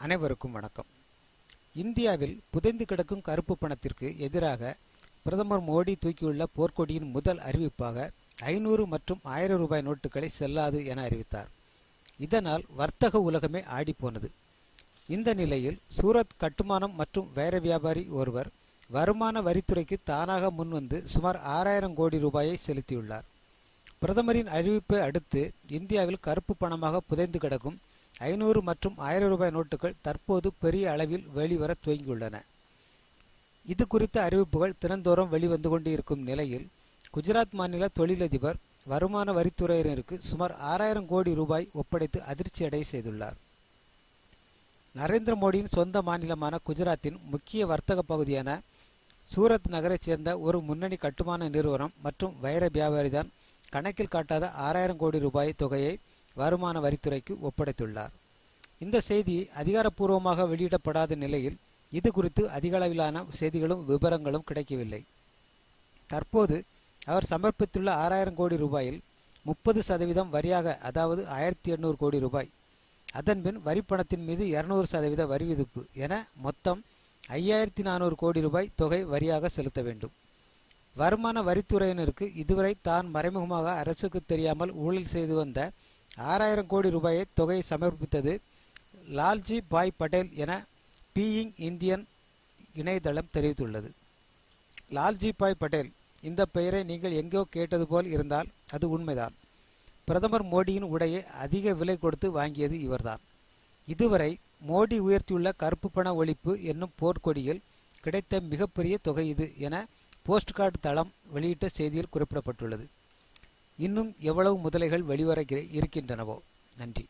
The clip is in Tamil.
அனைவருக்கும் வணக்கம். இந்தியாவில் புதைந்து கிடக்கும் கருப்பு பணத்திற்கு எதிராக பிரதமர் மோடி தூக்கியுள்ள போர்க்கொடியின் முதல் அறிவிப்பாக ஐநூறு மற்றும் ஆயிரம் ரூபாய் நோட்டுகளை செல்லாது என அறிவித்தார். இதனால் வர்த்தக உலகமே ஆடிப்போனது. இந்த நிலையில் சூரத் கட்டுமானம் மற்றும் வைர வியாபாரி ஒருவர் வருமான வரித்துறைக்கு தானாக முன்வந்து சுமார் ஆறாயிரம் கோடி ரூபாயை செலுத்தியுள்ளார். பிரதமரின் அறிவிப்பை அடுத்து இந்தியாவில் கருப்பு பணமாக புதைந்து கிடக்கும் ஐநூறு மற்றும் ஆயிரம் ரூபாய் நோட்டுகள் தற்போது பெரிய அளவில் வெளிவர துவங்கியுள்ளன. இது குறித்த அறிவிப்புகள் தினந்தோறும் வெளிவந்து கொண்டிருக்கும் நிலையில் குஜராத் மாநில தொழிலதிபர் வருமான வரித்துறையினருக்கு சுமார் ஆறாயிரம் கோடி ரூபாய் ஒப்படைத்து அதிர்ச்சி அடைய செய்துள்ளார். நரேந்திர மோடியின் சொந்த மாநிலமான குஜராத்தின் முக்கிய வர்த்தக பகுதியான சூரத் நகரைச் சேர்ந்த ஒரு முன்னணி கட்டுமான நிறுவனம் மற்றும் வைர வியாபாரிதான். கணக்கில் காட்டாத ஆறாயிரம் கோடி ரூபாய் தொகையை வருமான வரித்துறைக்கு ஒப்படைத்துள்ளார். இந்த செய்தி அதிகாரப்பூர்வமாக வெளியிடப்படாத நிலையில் இது குறித்து அதிகளவிலான செய்திகளும் விவரங்களும் கிடைக்கவில்லை. தற்போது அவர் சமர்ப்பித்துள்ள ஆறாயிரம் கோடி ரூபாயில் முப்பது சதவீதம் வரியாக அதாவது ஆயிரத்தி எண்ணூறு கோடி ரூபாய். அதன்பின் வரிப்பணத்தின் மீது இருநூறு சதவீத வரி விதிப்பு என மொத்தம் ஐயாயிரத்தி நானூறு கோடி ரூபாய் தொகை வரியாக செலுத்த வேண்டும். வருமான வரித்துறையினருக்கு இதுவரை தான் மறைமுகமாக அரசுக்கு தெரியாமல் ஊழல் செய்து வந்த ஆறாயிரம் கோடி ரூபாயை தொகையை சமர்ப்பித்தது லால்ஜி பாய் பட்டேல் என பீயிங் இந்தியன் இணையதளம் தெரிவித்துள்ளது. லால்ஜி பாய் பட்டேல் இந்த பெயரை நீங்கள் எங்கோ கேட்டது போல் இருந்தால் அது உண்மைதான். பிரதமர் மோடியின் உடையை அதிக விலை கொடுத்து வாங்கியது இவர்தான். இதுவரை மோடி உயர்த்தியுள்ள கருப்பு பண ஒழிப்பு என்னும் போர்க்கொடியில் கிடைத்த மிகப்பெரிய தொகை இது என போஸ்ட் கார்டு தளம் வெளியிட்ட செய்தியில் குறிப்பிடப்பட்டுள்ளது. இன்னும் எவ்வளவு முதலைகள் வெளிவர இருக்கின்றனவோ. நன்றி.